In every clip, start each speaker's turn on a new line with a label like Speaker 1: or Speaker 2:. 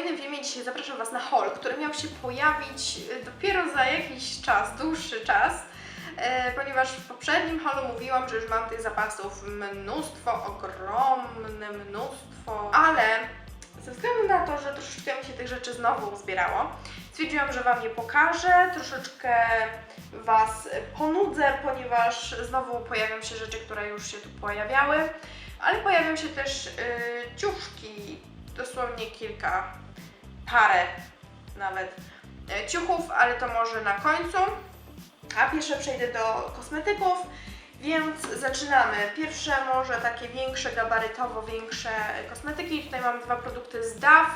Speaker 1: kolejnym filmie dzisiaj zapraszam Was na haul, który miał się pojawić y, dopiero za jakiś czas, dłuższy czas, e, ponieważ w poprzednim haulu mówiłam, że już mam tych zapasów mnóstwo, ogromne mnóstwo, ale ze względu na to, że troszeczkę mi się tych rzeczy znowu uzbierało, stwierdziłam, że Wam je pokażę, troszeczkę Was ponudzę, ponieważ znowu pojawią się rzeczy, które już się tu pojawiały, ale pojawią się też y, ciuszki, dosłownie kilka, parę nawet e, ciuchów, ale to może na końcu. A pierwsze przejdę do kosmetyków, więc zaczynamy. Pierwsze może takie większe, gabarytowo większe kosmetyki. Tutaj mam dwa produkty z DAF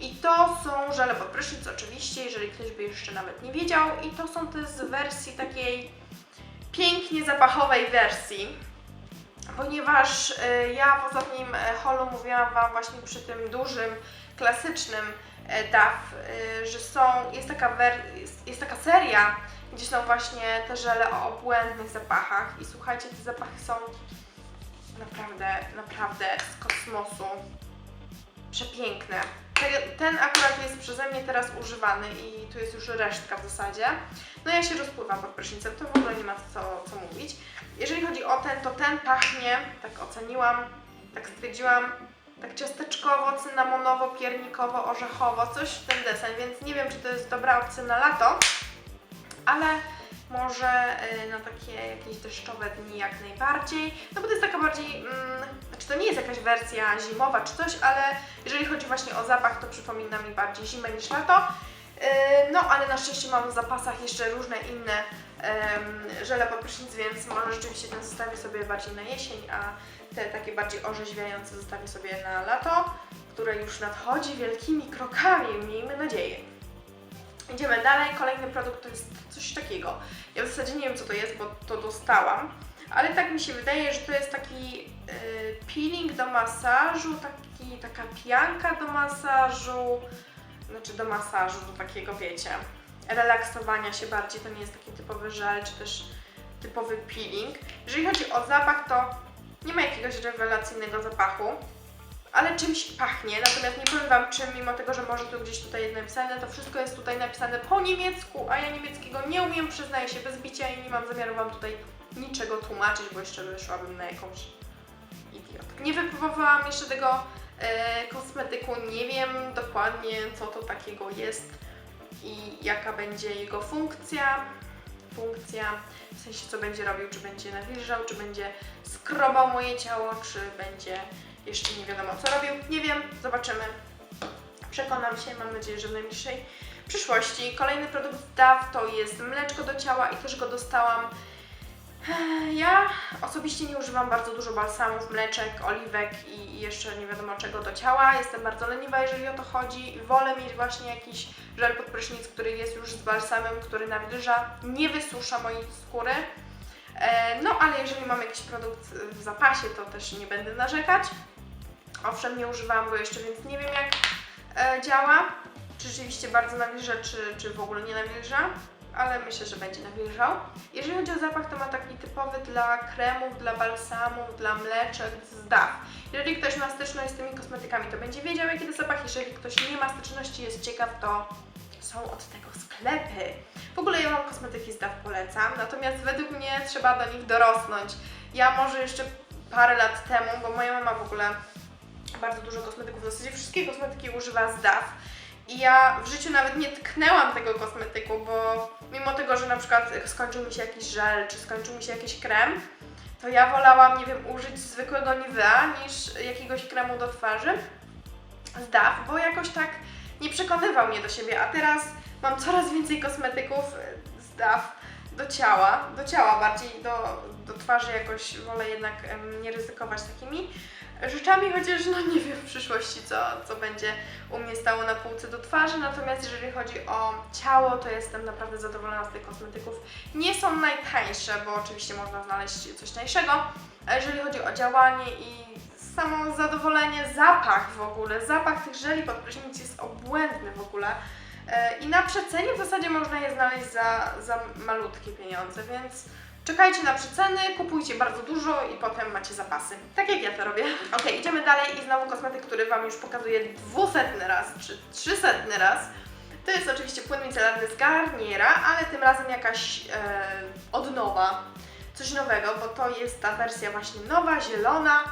Speaker 1: i to są żele pod prysznic oczywiście, jeżeli ktoś by jeszcze nawet nie wiedział. I to są te z wersji takiej pięknie zapachowej wersji ponieważ e, ja w ostatnim e, holu mówiłam Wam właśnie przy tym dużym, klasycznym DAF, e, że są, jest taka, wer, jest, jest taka seria, gdzie są właśnie te żele o obłędnych zapachach i słuchajcie, te zapachy są naprawdę, naprawdę z kosmosu przepiękne. Te- Ten akurat jest przeze mnie teraz używany i tu jest już resztka w zasadzie. No ja się rozpływam pod prysznicem, to w ogóle nie ma co, co mówić. Jeżeli chodzi o ten, to ten pachnie, tak oceniłam, tak stwierdziłam, tak ciasteczkowo, cynamonowo, piernikowo, orzechowo, coś w ten desen, więc nie wiem, czy to jest dobra opcja na lato, ale może y, na takie jakieś deszczowe dni jak najbardziej, no bo to jest taka bardziej, mm, znaczy to nie jest jakaś wersja zimowa czy coś, ale jeżeli chodzi właśnie o zapach, to przypomina mi bardziej zimę niż lato. No, ale na szczęście mam w zapasach jeszcze różne inne żele pod więc może rzeczywiście ten zostawię sobie bardziej na jesień, a te takie bardziej orzeźwiające zostawię sobie na lato, które już nadchodzi wielkimi krokami, miejmy nadzieję. Idziemy dalej. Kolejny produkt to jest coś takiego. Ja w zasadzie nie wiem co to jest, bo to dostałam, ale tak mi się wydaje, że to jest taki yy, peeling do masażu, taki, taka pianka do masażu, znaczy do masażu, do takiego wiecie, relaksowania się bardziej. To nie jest taki typowy żel, czy też typowy peeling. Jeżeli chodzi o zapach, to nie ma jakiegoś rewelacyjnego zapachu, ale czymś pachnie. Natomiast nie powiem Wam czym, mimo tego, że może tu gdzieś tutaj jest napisane, to wszystko jest tutaj napisane po niemiecku, a ja niemieckiego nie umiem, przyznaję się bez bicia i nie mam zamiaru Wam tutaj niczego tłumaczyć, bo jeszcze wyszłabym na jakąś idiotkę. Nie wypróbowałam jeszcze tego kosmetyku, nie wiem dokładnie co to takiego jest i jaka będzie jego funkcja. Funkcja, w sensie co będzie robił, czy będzie nawilżał, czy będzie skrobał moje ciało, czy będzie jeszcze nie wiadomo co robił. Nie wiem, zobaczymy. Przekonam się, mam nadzieję, że w najbliższej przyszłości. Kolejny produkt DAW to jest mleczko do ciała i też go dostałam. Ja osobiście nie używam bardzo dużo balsamów, mleczek, oliwek i jeszcze nie wiadomo czego do ciała. Jestem bardzo leniwa, jeżeli o to chodzi. Wolę mieć właśnie jakiś żel pod prysznic, który jest już z balsamem, który nawilża, nie wysusza mojej skóry. E, No, ale jeżeli mam jakiś produkt w zapasie, to też nie będę narzekać. Owszem, nie używałam go jeszcze, więc nie wiem jak e, działa. Czy rzeczywiście bardzo nawilża, czy, czy w ogóle nie nawilża, ale myślę, że będzie nawilżał. Jeżeli chodzi o zapach, to ma taki typowy dla kremów, dla balsamów, dla mleczek z DAW. Jeżeli ktoś ma styczność z tymi kosmetykami, to będzie wiedział, jaki to zapach. Jeżeli ktoś nie ma styczności, jest ciekaw, to są od tego sklepy. W ogóle ja Wam kosmetyki z DAW polecam, natomiast według mnie trzeba do nich dorosnąć. Ja może jeszcze parę lat temu, bo moja mama w ogóle bardzo dużo kosmetyków, w zasadzie wszystkie kosmetyki używa z DAW. I ja w życiu nawet nie tknęłam tego kosmetyku, bo mimo tego, że na przykład skończył mi się jakiś żel, czy skończył mi się jakiś krem, to ja wolałam, nie wiem, użyć zwykłego Nivea niż jakiegoś kremu do twarzy z DAW, bo jakoś tak nie przekonywał mnie do siebie, a teraz mam coraz więcej kosmetyków z DAW do ciała, do ciała bardziej, do, do twarzy jakoś wolę jednak em, nie ryzykować takimi rzeczami, chociaż no nie wiem w przyszłości co, co będzie u mnie stało na półce do twarzy, natomiast jeżeli chodzi o ciało, to jestem naprawdę zadowolona z tych kosmetyków. Nie są najtańsze, bo oczywiście można znaleźć coś tańszego, a jeżeli chodzi o działanie i samo zadowolenie, zapach w ogóle, zapach tych żeli pod prysznic jest obłędny w ogóle. E, I na przecenie w zasadzie można je znaleźć za, za malutkie pieniądze, więc Czekajcie na przeceny, kupujcie bardzo dużo i potem macie zapasy. Tak jak ja to robię. Ok, idziemy dalej i znowu kosmetyk, który Wam już pokazuję dwusetny raz, czy trzysetny raz. To jest oczywiście płyn micelarny z Garniera, ale tym razem jakaś e, odnowa, coś nowego, bo to jest ta wersja właśnie nowa, zielona,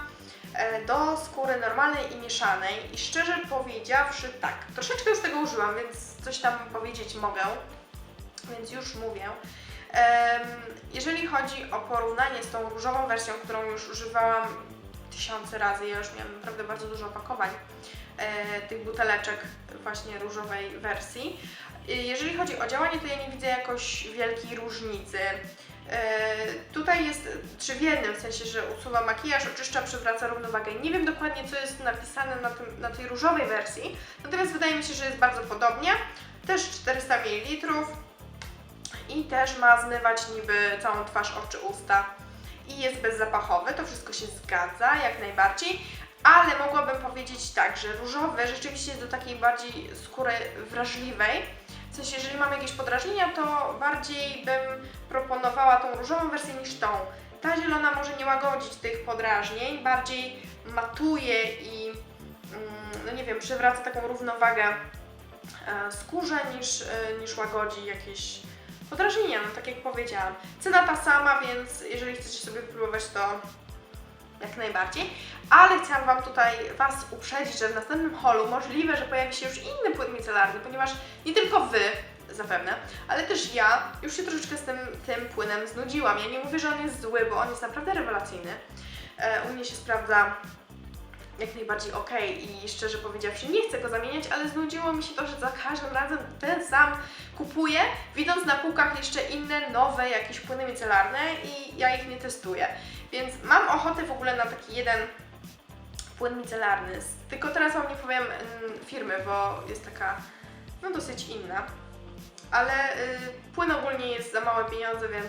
Speaker 1: e, do skóry normalnej i mieszanej. I szczerze powiedziawszy tak, troszeczkę już tego użyłam, więc coś tam powiedzieć mogę, więc już mówię. Jeżeli chodzi o porównanie z tą różową wersją, którą już używałam tysiące razy, ja już miałam naprawdę bardzo dużo opakowań e, tych buteleczek właśnie różowej wersji. E, Jeżeli chodzi o działanie, to ja nie widzę jakoś wielkiej różnicy. E, Tutaj jest trzy w jednym, sensie, że usuwa makijaż, oczyszcza, przywraca równowagę. Nie wiem dokładnie, co jest napisane na, tym, na tej różowej wersji, natomiast wydaje mi się, że jest bardzo podobnie. Też 400 ml i też ma zmywać niby całą twarz, oczy, usta. I jest bezzapachowy, to wszystko się zgadza jak najbardziej, ale mogłabym powiedzieć tak, że różowy rzeczywiście jest do takiej bardziej skóry wrażliwej, w sensie jeżeli mam jakieś podrażnienia, to bardziej bym proponowała tą różową wersję niż tą. Ta zielona może nie łagodzić tych podrażnień, bardziej matuje i mm, no nie wiem, przywraca taką równowagę e, skórze niż, e, niż łagodzi jakieś podrażnienia, no tak jak powiedziałam. Cena ta sama, więc jeżeli chcecie sobie próbować, to jak najbardziej. Ale chciałam Wam tutaj Was uprzedzić, że w następnym holu możliwe, że pojawi się już inny płyn micelarny, ponieważ nie tylko Wy, zapewne, ale też ja już się troszeczkę z tym, tym płynem znudziłam. Ja nie mówię, że on jest zły, bo on jest naprawdę rewelacyjny. E, u mnie się sprawdza jak najbardziej ok i szczerze powiedziawszy nie chcę go zamieniać, ale znudziło mi się to, że za każdym razem ten sam kupuję, widząc na półkach jeszcze inne, nowe jakieś płyny micelarne i ja ich nie testuję. Więc mam ochotę w ogóle na taki jeden płyn micelarny. Tylko teraz Wam nie powiem mm, firmy, bo jest taka no dosyć inna. Ale y, płyn ogólnie jest za małe pieniądze, więc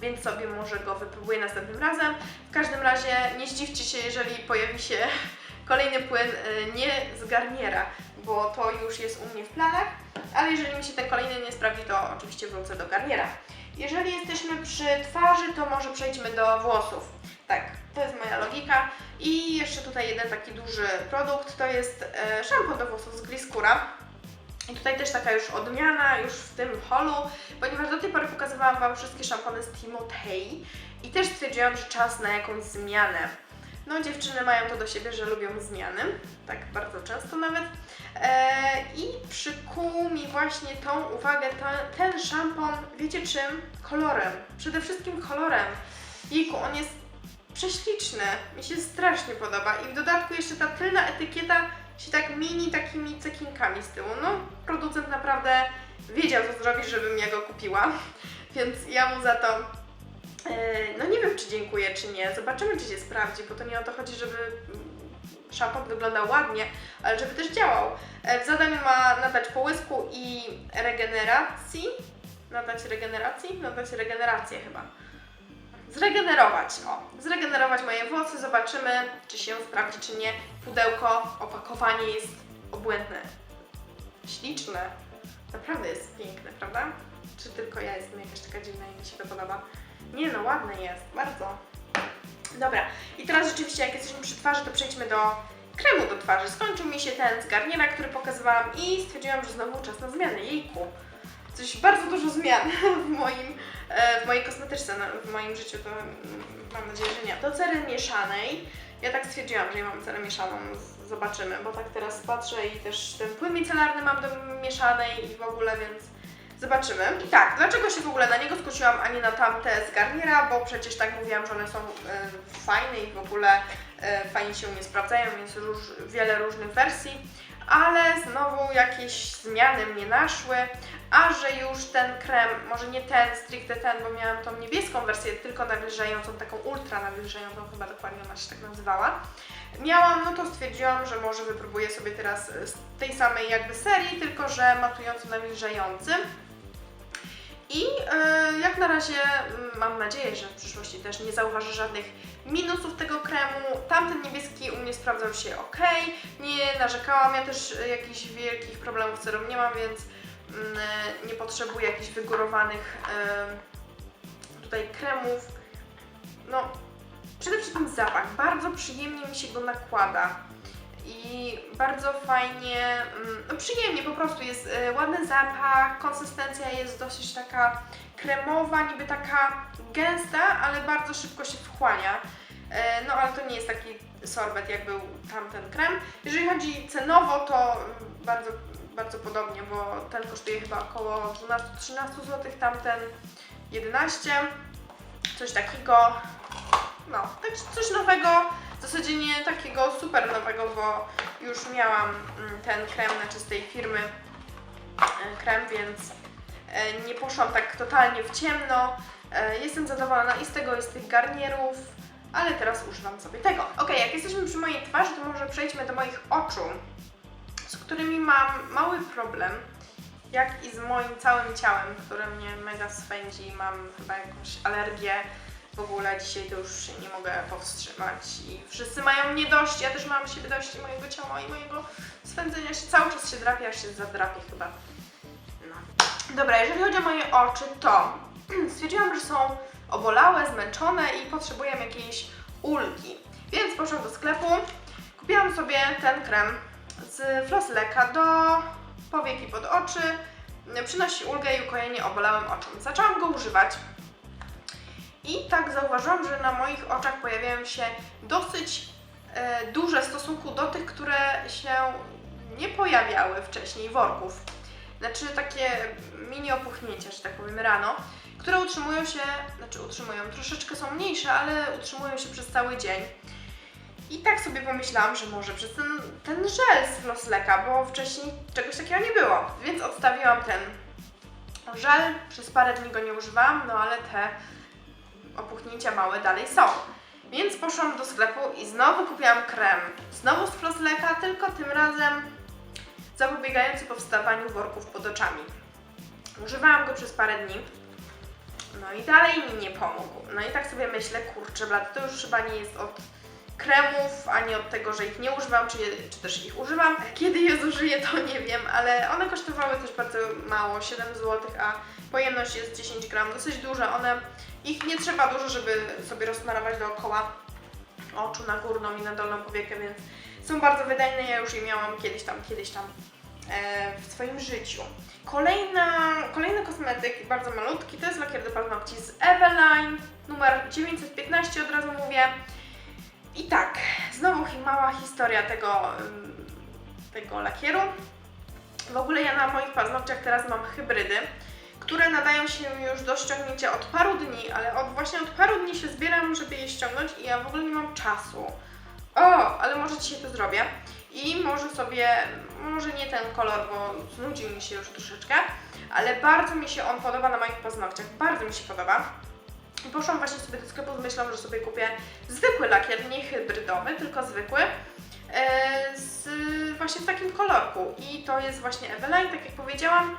Speaker 1: więc sobie może go wypróbuję następnym razem. W każdym razie nie zdziwcie się, jeżeli pojawi się kolejny płyn y, nie z Garniera, bo to już jest u mnie w planach, ale jeżeli mi się ten kolejny nie sprawdzi, to oczywiście wrócę do Garniera. Jeżeli jesteśmy przy twarzy, to może przejdźmy do włosów. Tak, to jest moja logika. I jeszcze tutaj jeden taki duży produkt, to jest e, szampon do włosów z Griscura. I tutaj też taka już odmiana, już w tym holu, ponieważ do tej pory pokazywałam Wam wszystkie szampony z Timotei i też stwierdziłam, że czas na jakąś zmianę. No dziewczyny mają to do siebie, że lubią zmiany, tak bardzo często nawet. Eee, I przykuł mi właśnie tą uwagę ten, ten szampon, wiecie czym? Kolorem. Przede wszystkim kolorem. Jejku, on jest prześliczny, mi się strasznie podoba i w dodatku jeszcze ta tylna etykieta się tak mini takimi cekinkami z tyłu. No, producent naprawdę wiedział, co zrobić, żebym ja go kupiła, więc ja mu za to, e, no nie wiem, czy dziękuję, czy nie. Zobaczymy, czy się sprawdzi, bo to nie o to chodzi, żeby szampon wyglądał ładnie, ale żeby też działał. E, W zadaniu ma nadać połysku i regeneracji. Nadać regeneracji? Nadać regenerację chyba zregenerować, o, zregenerować moje włosy, zobaczymy, czy się sprawdzi, czy nie. Pudełko, opakowanie jest obłędne, śliczne, naprawdę jest piękne, prawda? Czy tylko ja jestem jakaś taka dziwna i mi się to podoba? Nie no, ładne jest, bardzo. Dobra, i teraz rzeczywiście jak jesteśmy przy twarzy, to przejdźmy do kremu do twarzy. Skończył mi się ten z Garniera, który pokazywałam i stwierdziłam, że znowu czas na zmianę. Jejku, coś bardzo dużo zmian w moim e, w mojej kosmetyczce, w moim życiu, to mm, mam nadzieję, że nie. Do cery mieszanej. Ja tak stwierdziłam, że ja mam cerę mieszaną, zobaczymy, bo tak teraz patrzę i też ten płyn micelarny mam do mieszanej i w ogóle, więc zobaczymy. Tak, dlaczego się w ogóle na niego skusiłam, a nie na tamte z Garniera, bo przecież tak mówiłam, że one są e, fajne i w ogóle e, fajnie się u mnie sprawdzają, więc wiele różnych wersji. Ale znowu jakieś zmiany mnie naszły, a że już ten krem, może nie ten, stricte ten, bo miałam tą niebieską wersję, tylko nawilżającą, taką ultra nawilżającą, chyba dokładnie ona się tak nazywała. Miałam, no to stwierdziłam, że może wypróbuję sobie teraz z tej samej jakby serii, tylko że matujący nawilżający. I e, jak na razie mm, mam nadzieję, że w przyszłości też nie zauważę żadnych minusów tego kremu. Tamten niebieski u mnie sprawdzał się ok, nie narzekałam, ja też e, jakichś wielkich problemów z cerą nie mam, więc mm, e, nie potrzebuję jakichś wygórowanych, e, tutaj kremów. No, przede wszystkim zapach. Bardzo przyjemnie mi się go nakłada. I bardzo fajnie, mm, no przyjemnie po prostu jest e, ładny zapach, konsystencja jest dosyć taka kremowa, niby taka gęsta, ale bardzo szybko się wchłania. E, No ale to nie jest taki sorbet jak był tamten krem. Jeżeli chodzi cenowo, to mm, bardzo, bardzo podobnie, bo ten kosztuje chyba około 12-13 zł, tamten 11, coś takiego. No, tak coś nowego, w zasadzie nie takiego super nowego, bo już miałam mm, ten krem na czystej firmy e, krem, więc e, nie poszłam tak totalnie w ciemno. E, Jestem zadowolona i z tego, i z tych garnierów, ale teraz używam sobie tego. Ok, jak jesteśmy przy mojej twarzy, to może przejdźmy do moich oczu, z którymi mam mały problem, jak i z moim całym ciałem, które mnie mega swędzi, mam chyba jakąś alergię. W ogóle dzisiaj to już nie mogę powstrzymać i wszyscy mają mnie dość, ja też mam siebie dość i mojego ciała i mojego swędzenia się cały czas się drapie, aż się zadrapię chyba. No. Dobra, jeżeli chodzi o moje oczy, to stwierdziłam, że są obolałe, zmęczone i potrzebuję jakiejś ulgi. Więc poszłam do sklepu, kupiłam sobie ten krem z Flossleka do powieki pod oczy. Przynosi ulgę i ukojenie obolałym oczom. Zaczęłam go używać i tak zauważyłam, że na moich oczach pojawiają się dosyć e, duże w stosunku do tych, które się nie pojawiały wcześniej, worków. Znaczy takie mini opuchnięcia, że tak powiem, rano, które utrzymują się, znaczy utrzymują, troszeczkę są mniejsze, ale utrzymują się przez cały dzień. I tak sobie pomyślałam, że może przez ten, ten żel z Flossleka, bo wcześniej czegoś takiego nie było. Więc odstawiłam ten żel, przez parę dni go nie używałam, no ale te opuchnięcia małe dalej są. Więc poszłam do sklepu i znowu kupiłam krem. Znowu z Flossleka, tylko tym razem zapobiegający powstawaniu worków pod oczami. Używałam go przez parę dni. No i dalej mi nie pomógł. No i tak sobie myślę, kurczę, blat, to już chyba nie jest od kremów, ani od tego, że ich nie używam, czy, je, czy też ich używam. Kiedy je zużyję, to nie wiem, ale one kosztowały też bardzo mało, 7 zł, a pojemność jest 10 gram, dosyć duża. One, ich nie trzeba dużo, żeby sobie rozsmarować dookoła oczu na górną i na dolną powiekę, więc są bardzo wydajne. Ja już je miałam kiedyś tam, kiedyś tam e, w swoim życiu. Kolejna, kolejny kosmetyk, bardzo malutki, to jest lakier do paznokci z Eveline, numer 915 od razu mówię. I tak, znowu mała historia tego, ym, tego lakieru. W ogóle ja na moich paznokciach teraz mam hybrydy, które nadają się już do ściągnięcia od paru dni, ale od, właśnie od paru dni się zbieram, żeby je ściągnąć i ja w ogóle nie mam czasu. O, ale może dzisiaj to zrobię. I może sobie, może nie ten kolor, bo znudził mi się już troszeczkę, ale bardzo mi się on podoba na moich paznokciach, bardzo mi się podoba. Poszłam właśnie sobie do sklepu z myślą, że sobie kupię zwykły lakier, nie hybrydowy, tylko zwykły. e, Z, właśnie w takim kolorku. I to jest właśnie Eveline, tak jak powiedziałam.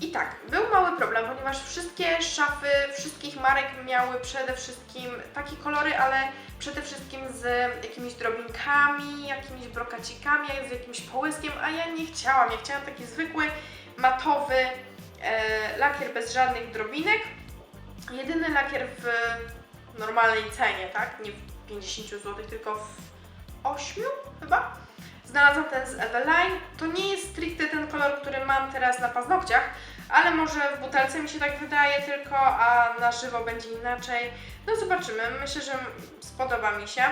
Speaker 1: I tak, był mały problem, ponieważ wszystkie szafy wszystkich marek miały przede wszystkim takie kolory, ale przede wszystkim z jakimiś drobinkami, jakimiś brokacikami, z jakimś połyskiem, a ja nie chciałam. Ja chciałam taki zwykły, matowy e, lakier bez żadnych drobinek. Jedyny lakier w normalnej cenie, tak? Nie w 50 zł, tylko w 8 chyba. Znalazłam ten z Eveline. To nie jest stricte ten kolor, który mam teraz na paznokciach, ale może w butelce mi się tak wydaje tylko, a na żywo będzie inaczej. No zobaczymy. Myślę, że spodoba mi się.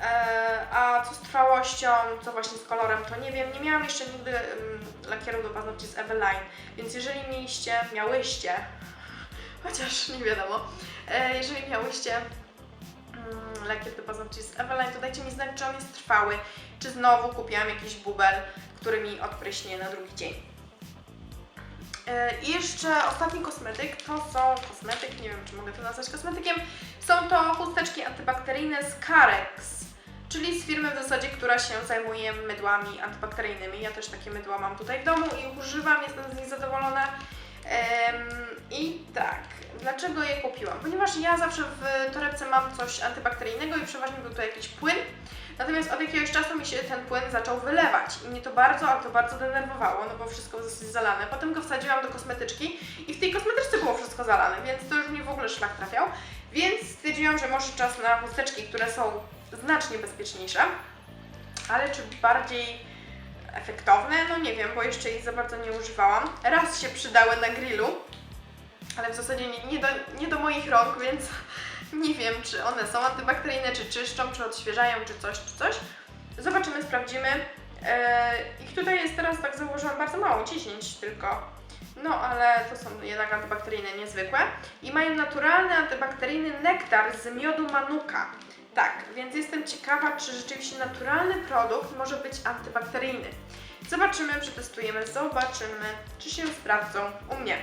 Speaker 1: E, a co z trwałością, co właśnie z kolorem, to nie wiem. Nie miałam jeszcze nigdy mm, lakieru do paznokci z Eveline, więc jeżeli mieliście, miałyście, chociaż nie wiadomo, e, jeżeli miałyście mm, lakier do z Eveline, to dajcie mi znać, czy on jest trwały, czy znowu kupiłam jakiś bubel, który mi odpryśnie na drugi dzień. E, I jeszcze ostatni kosmetyk to są kosmetyk, nie wiem czy mogę to nazwać kosmetykiem, są to chusteczki antybakteryjne z Carex, czyli z firmy w zasadzie, która się zajmuje mydłami antybakteryjnymi. Ja też takie mydła mam tutaj w domu i używam, jestem z nich zadowolona. I tak, dlaczego je kupiłam? Ponieważ ja zawsze w torebce mam coś antybakteryjnego i przeważnie był to jakiś płyn. Natomiast od jakiegoś czasu mi się ten płyn zaczął wylewać i mnie to bardzo, ale to bardzo denerwowało, no bo wszystko było dosyć zalane. Potem go wsadziłam do kosmetyczki i w tej kosmetyczce było wszystko zalane, więc to już mnie w ogóle szlak trafiał. Więc stwierdziłam, że może czas na chusteczki, które są znacznie bezpieczniejsze. Ale czy bardziej efektowne? No nie wiem, bo jeszcze ich za bardzo nie używałam. Raz się przydały na grillu, ale w zasadzie nie, nie, do, nie do moich rąk, więc nie wiem, czy one są antybakteryjne, czy czyszczą, czy odświeżają, czy coś, czy coś. Zobaczymy, sprawdzimy. Eee, ich tutaj jest teraz, tak założyłam, bardzo mało, 10 tylko. No, ale to są jednak antybakteryjne, niezwykłe. I mają naturalny antybakteryjny nektar z miodu manuka. Tak, więc jestem ciekawa, czy rzeczywiście naturalny produkt może być antybakteryjny. Zobaczymy, przetestujemy, zobaczymy, czy się sprawdzą u mnie.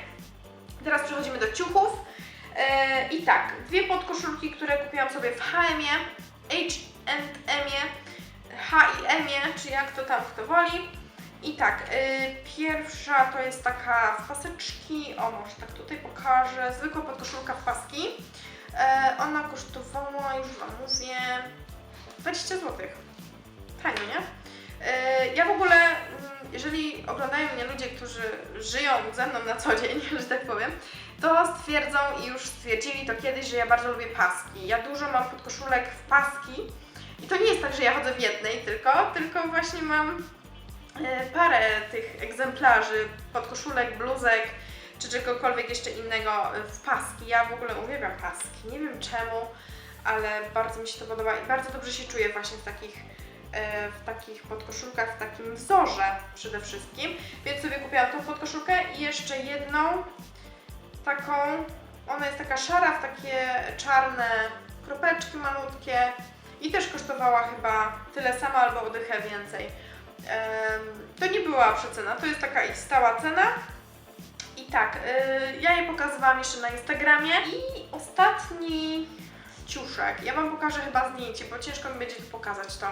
Speaker 1: Teraz przechodzimy do ciuchów. E, I tak, dwie podkoszulki, które kupiłam sobie w H&M-ie, H&M-ie, H&M-ie, czy jak to tam kto woli. I tak, y, pierwsza to jest taka w paseczki, o może tak tutaj pokażę, zwykła podkoszulka w paski. E, ona kosztowała, już Wam mówię, 20 zł. Fajnie, nie? E, ja w ogóle, mm, jeżeli oglądają mnie ludzie, którzy żyją ze mną na co dzień, że tak powiem, to stwierdzą i już stwierdzili to kiedyś, że ja bardzo lubię paski. Ja dużo mam podkoszulek w paski i to nie jest tak, że ja chodzę w jednej tylko, tylko właśnie mam e, parę tych egzemplarzy podkoszulek, bluzek czy czegokolwiek jeszcze innego e, w paski. Ja w ogóle uwielbiam paski, nie wiem czemu, ale bardzo mi się to podoba i bardzo dobrze się czuję właśnie w takich e, w takich podkoszulkach, w takim wzorze przede wszystkim. Więc sobie kupiłam tą podkoszulkę i jeszcze jedną taką, ona jest taka szara w takie czarne kropeczki malutkie i też kosztowała chyba tyle samo albo o dychę więcej. To nie była przecena, to jest taka ich stała cena. Tak, y, ja je pokazywałam jeszcze na Instagramie. I ostatni ciuszek. Ja Wam pokażę chyba zdjęcie, bo ciężko mi będzie tu pokazać to.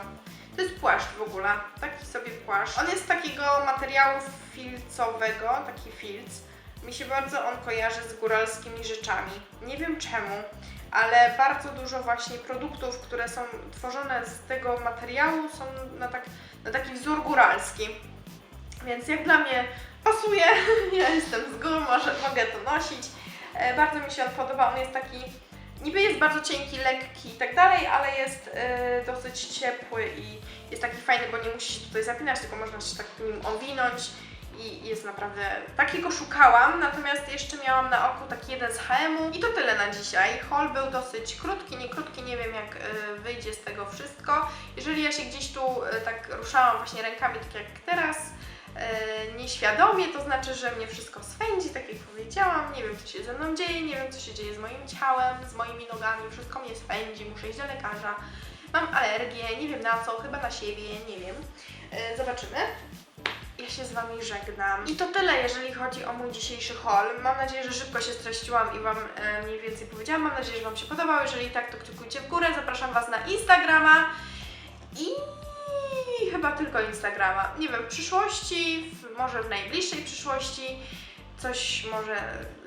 Speaker 1: To jest płaszcz w ogóle, taki sobie płaszcz. On jest z takiego materiału filcowego, taki filc. Mi się bardzo on kojarzy z góralskimi rzeczami. Nie wiem czemu, ale bardzo dużo właśnie produktów, które są tworzone z tego materiału są na, tak, na taki wzór góralski. Więc jak dla mnie pasuje, ja jestem z gór, może, mogę to nosić. E, bardzo mi się on podoba, on jest taki, niby jest bardzo cienki, lekki i tak dalej, ale jest e, dosyć ciepły i jest taki fajny, bo nie musi się tutaj zapinać, tylko można się tak nim owinąć i jest naprawdę, takiego szukałam, natomiast jeszcze miałam na oku taki jeden z H&M-u i to tyle na dzisiaj. Haul był dosyć krótki, nie krótki, nie wiem jak e, wyjdzie z tego wszystko. Jeżeli ja się gdzieś tu tak ruszałam właśnie rękami, tak jak teraz, nieświadomie, to znaczy, że mnie wszystko swędzi, tak jak powiedziałam, nie wiem co się ze mną dzieje, nie wiem co się dzieje z moim ciałem, z moimi nogami, wszystko mnie swędzi, muszę iść do lekarza. Mam alergię, nie wiem na co, chyba na siebie, nie wiem. E, Zobaczymy. Ja się z Wami żegnam. I to tyle, jeżeli chodzi o mój dzisiejszy haul. Mam nadzieję, że szybko się streściłam i Wam e, mniej więcej powiedziałam. Mam nadzieję, że Wam się podobał. Jeżeli tak, to klikujcie w górę. Zapraszam Was na Instagrama i chyba tylko Instagrama. Nie wiem, w przyszłości, w, może w najbliższej przyszłości coś może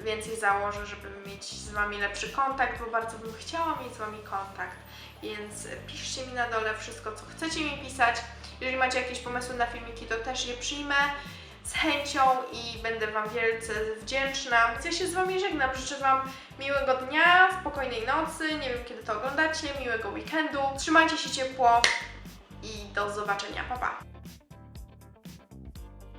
Speaker 1: więcej założę, żeby mieć z Wami lepszy kontakt, bo bardzo bym chciała mieć z Wami kontakt. Więc piszcie mi na dole wszystko, co chcecie mi pisać. Jeżeli macie jakieś pomysły na filmiki, to też je przyjmę z chęcią i będę Wam wielce wdzięczna. Ja się z Wami żegnam. Życzę Wam miłego dnia, spokojnej nocy, nie wiem kiedy to oglądacie, miłego weekendu. Trzymajcie się ciepło i do zobaczenia. Pa, pa.